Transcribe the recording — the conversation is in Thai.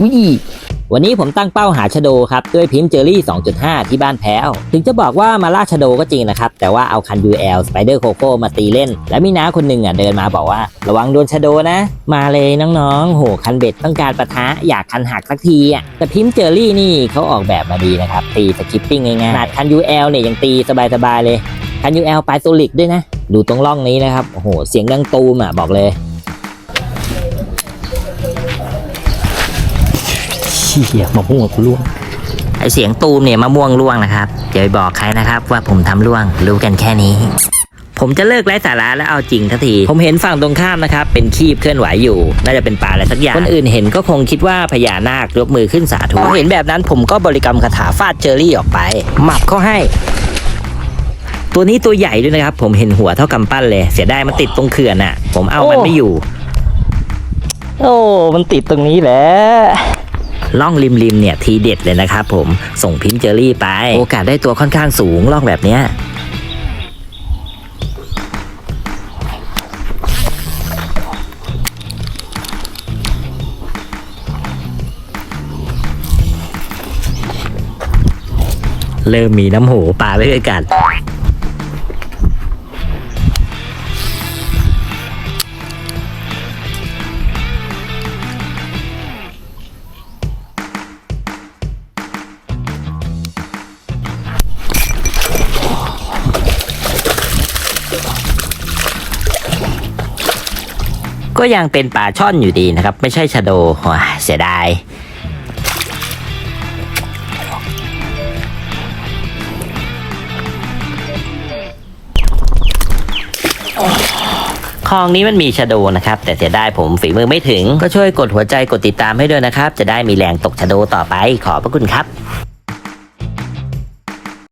วิวันนี้ผมตั้งเป้าหาชโดครับ ด้วยพิมพ์เจอรี่ 2.5 ที่บ้านแพ้ว ถึงจะบอกว่ามาล่าชโดก็จริงนะครับ แต่ว่าเอาคัน UL Spider Coco มาตีเล่น และมีน้าคนหนึ่งอะเดินมาบอกว่า ระวังโดนชโดนะ มาเลยน้องๆ โหคันเบ็ดต้องการปะทะอยากคันหักสักทีอะแต่พิมพ์เจอรี่นี่เขาออกแบบมาดีนะครับ ตีสกิปปิ้งง่ายๆขนาดคัน UL เนี่ยยังตีสบายๆเลยคัน UL ปลายโซลิกด้วยนะ ดูตรงร่องนี้นะครับโอ้โหเสียงดังตูมอะบอกเลย เชี่ยมะม่วงกูล่วงไอเสียงตูมเนี่ยมะม่วงล่วงนะครับอย่าไปบอกใครนะครับ ว่าผมทำล่วงรู้กันแค่นี้ ผมจะเลิกไร้สาระแล้วเอาจริงทันที ผมเห็นฝั่งตรงข้ามนะครับ เป็นคีบเคลื่อนไหวอยู่ น่าจะเป็นปลาอะไรสักอย่าง คนอื่นเห็นก็คงคิดว่าพญานาคยกมือขึ้นสาธุพอเห็นแบบนั้นผมก็บริกรรมคาถาฟาดเจอรี่ออกไป หมับเข้าให้ ตัวนี้ตัวใหญ่ด้วยนะครับ ผมเห็นหัวเท่ากำปั้นเลย เสียดายมันติดตรงเขื่อนน่ะ ผมเอามันไม่อยู่ โอ้ มันติดตรงนี้แหละ ล่องริมริมเนี่ยทีเด็ดเลยนะครับผมส่งพิมพ์เจอรี่ไป โอกาสได้ตัวค่อนข้างสูงล่องแบบเนี้ยเริ่มมีน้ำหูปลาไว้ด้วยกัน ก็ยังเป็นปลาช่อนอยู่ดีนะครับ ไม่ใช่ชะโดว้าเสียดายคลองนี้มันมีชะโดนะครับ แต่เสียดายผมฝีมือไม่ถึง ก็ช่วยกดหัวใจกดติดตามให้ด้วยนะครับ จะได้มีแรงตกชะโดต่อไปขอบพระคุณครับ